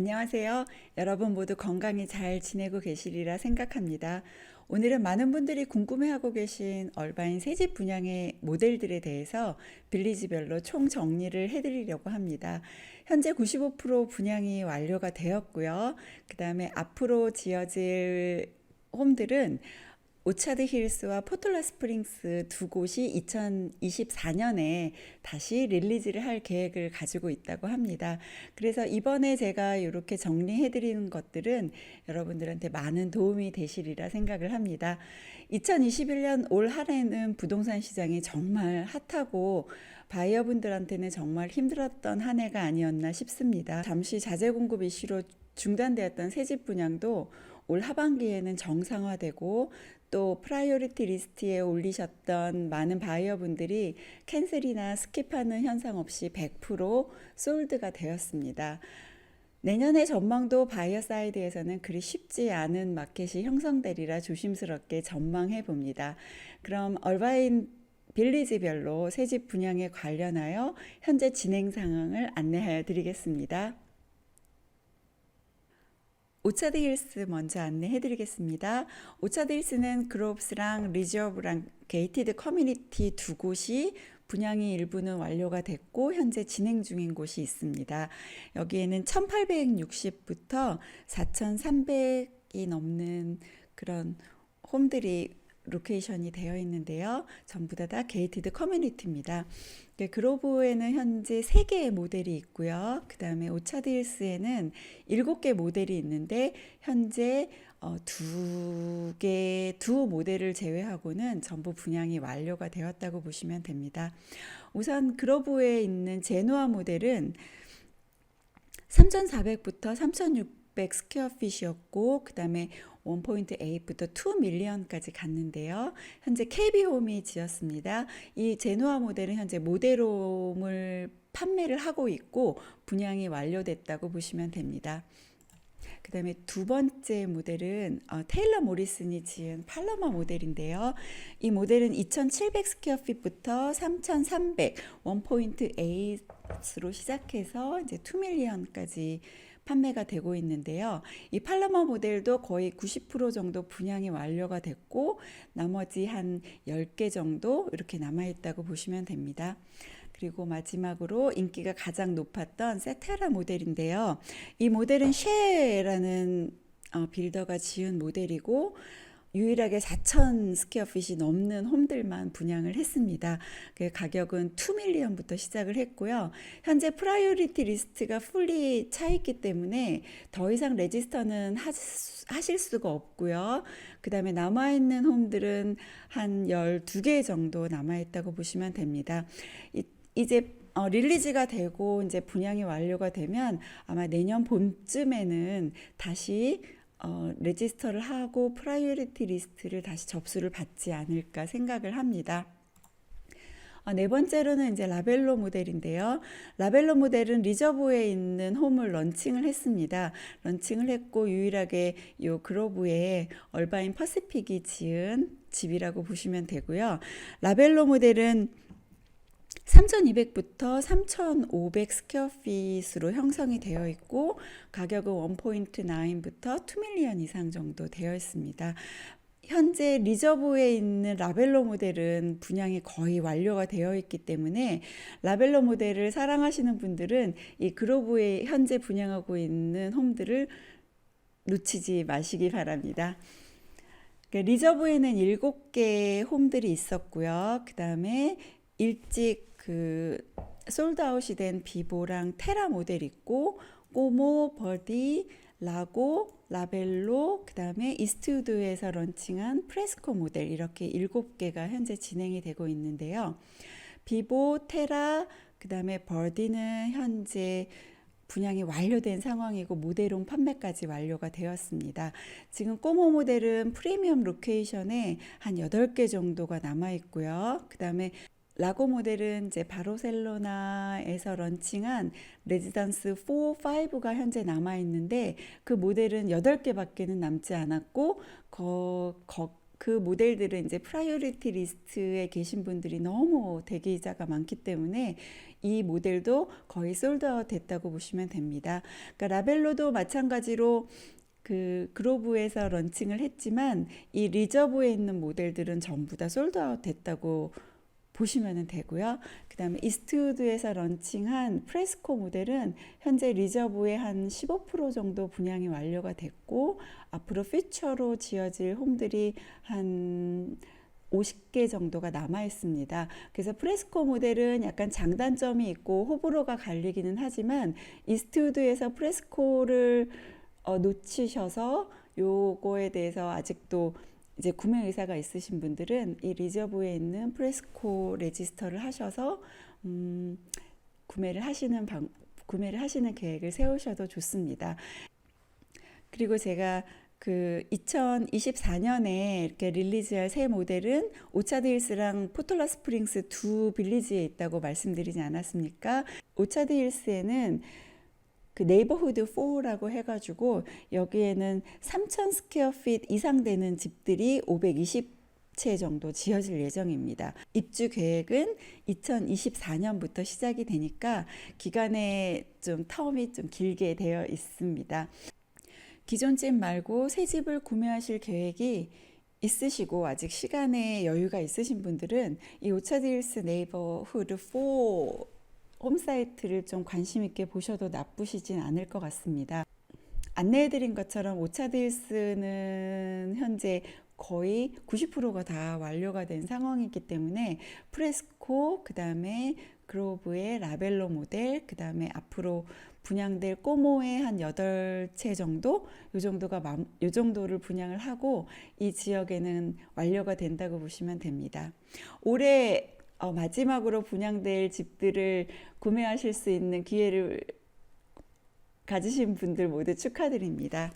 안녕하세요. 여러분 모두 건강히 잘 지내고 계시리라 생각합니다. 오늘은 많은 분들이 궁금해하고 계신 얼바인 새집 분양의 모델들에 대해서 빌리지별로 총 정리를 해드리려고 합니다. 현재 95% 분양이 완료가 되었고요. 그 다음에 앞으로 지어질 홈들은 오차드 힐스와 포톨라 스프링스 두 곳이 2024년에 다시 릴리즈를 할 계획을 가지고 있다고 합니다. 그래서 이번에 제가 이렇게 정리해 드리는 것들은 여러분들한테 많은 도움이 되시리라 생각을 합니다. 2021년 올 한해는 부동산 시장이 정말 핫하고 바이어분들한테는 정말 힘들었던 한 해가 아니었나 싶습니다. 잠시 자재 공급 이슈로 중단되었던 새집 분양도 올 하반기에는 정상화되고 또 프라이오리티 리스트에 올리셨던 많은 바이어분들이 캔슬이나 스킵하는 현상 없이 100% 솔드가 되었습니다. 내년의 전망도 바이어 사이드에서는 그리 쉽지 않은 마켓이 형성되리라 조심스럽게 전망해 봅니다. 그럼 얼바인 빌리지별로 새 집 분양에 관련하여 현재 진행 상황을 안내하여 드리겠습니다. 오차드 힐스 먼저 안내해 드리겠습니다. 오차드 힐스는 그로브스랑 리저브랑 게이티드 커뮤니티 두 곳이 분양이 일부는 완료가 됐고 현재 진행 중인 곳이 있습니다. 여기에는 1860부터 4300이 넘는 그런 홈들이 로케이션이 되어 있는데요. 전부 다, 다 게이티드 커뮤니티입니다. 그로브에는 현재 3개의 모델이 있고요. 그 다음에 오차드 힐스에는 7개 모델이 있는데 현재 어, 두 개, 두 모델을 제외하고는 전부 분양이 완료가 되었다고 보시면 됩니다. 우선 그로브에 있는 제노아 모델은 3,400부터 3,600 스퀘어핏이었고 그 다음에 1.8부터 2밀리언까지 갔는데요. 현재 KB홈이 지었습니다. 이 제노아 모델은 현재 모델홈을 판매를 하고 있고 분양이 완료됐다고 보시면 됩니다. 그 다음에 두 번째 모델은 어, 테일러 모리슨이 지은 팔로마 모델인데요. 이 모델은 2700 스퀘어핏부터 3300 1.8 로 시작해서 이제 2밀리언까지 판매가 되고 있는데요. 이 팔로마 모델도 거의 90% 정도 분양이 완료가 됐고 나머지 한 10개 정도 이렇게 남아 있다고 보시면 됩니다. 그리고 마지막으로 인기가 가장 높았던 세테라 모델인데요. 이 모델은 쉐라는 어, 빌더가 지은 모델이고 유일하게 4천 스퀘어핏이 넘는 홈들만 분양을 했습니다. 그 가격은 2밀리언부터 시작을 했고요. 현재 프라이오리티 리스트가 풀리 차 있기 때문에 더 이상 레지스터는 하실 수가 없고요. 그 다음에 남아있는 홈들은 한 12개 정도 남아있다고 보시면 됩니다. 이제 어, 릴리즈가 되고 이제 분양이 완료가 되면 아마 내년 봄쯤에는 다시 어, 레지스터를 하고 프라이어리티 리스트를 다시 접수를 받지 않을까 생각을 합니다. 어, 네 번째로는 이제 라벨로 모델인데요. 라벨로 모델은 리저브에 있는 홈을 런칭을 했습니다. 런칭을 했고 유일하게 요 그로브에 얼바인 퍼시픽이 지은 집이라고 보시면 되고요. 라벨로 모델은 3,200부터 3,500 스퀘어핏으로 형성이 되어 있고 가격은 1.9부터 2밀리언 이상 정도 되어 있습니다. 현재 리저브에 있는 라벨로 모델은 분양이 거의 완료가 되어 있기 때문에 라벨로 모델을 사랑하시는 분들은 이 그로브에 현재 분양하고 있는 홈들을 놓치지 마시기 바랍니다. 리저브에는 7개 홈들이 있었고요. 그 다음에 일찍 그 솔드아웃이 된 비보랑 테라 모델 있고 꼬모, 버디, 라고, 라벨로, 그 다음에 이스트우드에서 런칭한 프레스코 모델 이렇게 일곱 개가 현재 진행이 되고 있는데요. 비보, 테라, 그 다음에 버디는 현재 분양이 완료된 상황이고 모델용 판매까지 완료가 되었습니다. 지금 꼬모 모델은 프리미엄 로케이션에 한 8개 정도가 남아 있고요. 그 다음에 라고 모델은 이제 바르셀로나에서 런칭한 레지던스 4, 5가 현재 남아 있는데 그 모델은 8개밖에는 남지 않았고 거, 거, 그 모델들은 이제 프라이어리티 리스트에 계신 분들이 너무 대기자가 많기 때문에 이 모델도 거의 솔드아웃 됐다고 보시면 됩니다. 그러니까 라벨로도 마찬가지로 그 그로브에서 런칭을 했지만 이 리저브에 있는 모델들은 전부 다 솔드아웃 됐다고 보시면 되고요. 그 다음에 이스트우드에서 런칭한 프레스코 모델은 현재 리저브의 한 15% 정도 분양이 완료가 됐고 앞으로 퓨처로 지어질 홈들이 한 50개 정도가 남아 있습니다. 그래서 프레스코 모델은 약간 장단점이 있고 호불호가 갈리기는 하지만 이스트우드에서 프레스코를 어, 놓치셔서 요거에 대해서 아직도 이제 구매 의사가 있으신 분들은 이 리저브에 있는 프레스코 레지스터를 하셔서 음, 구매를 하시는 방, 구매를 하시는 계획을 세우셔도 좋습니다. 그리고 제가 그 2024년에 이렇게 릴리즈할 새 모델은 오차드 힐스랑 포톨라 스프링스 두 빌리지에 있다고 말씀드리지 않았습니까? 오차드 힐스에는 그 네이버후드 4라고 해가지고 여기에는 3,000 스퀘어 핏 이상 되는 집들이 520채 정도 지어질 예정입니다. 입주 계획은 2024년부터 시작이 되니까 기간에 좀 텀이 좀 길게 되어 있습니다. 기존 집 말고 새 집을 구매하실 계획이 있으시고 아직 시간에 여유가 있으신 분들은 이 오차드 힐스 네이버후드 4 홈사이트를 좀 관심 있게 보셔도 나쁘시진 않을 것 같습니다. 안내해드린 것처럼 오차드 힐스는 현재 거의 90%가 다 완료가 된 상황이기 때문에 프레스코, 그 다음에 그로브의 라벨로 모델, 그 다음에 앞으로 분양될 꼬모의 한 8채 정도, 요 정도가, 맘- 요 정도를 분양을 하고 이 지역에는 완료가 된다고 보시면 됩니다. 올해 어, 마지막으로 분양될 집들을 구매하실 수 있는 기회를 가지신 분들 모두 축하드립니다.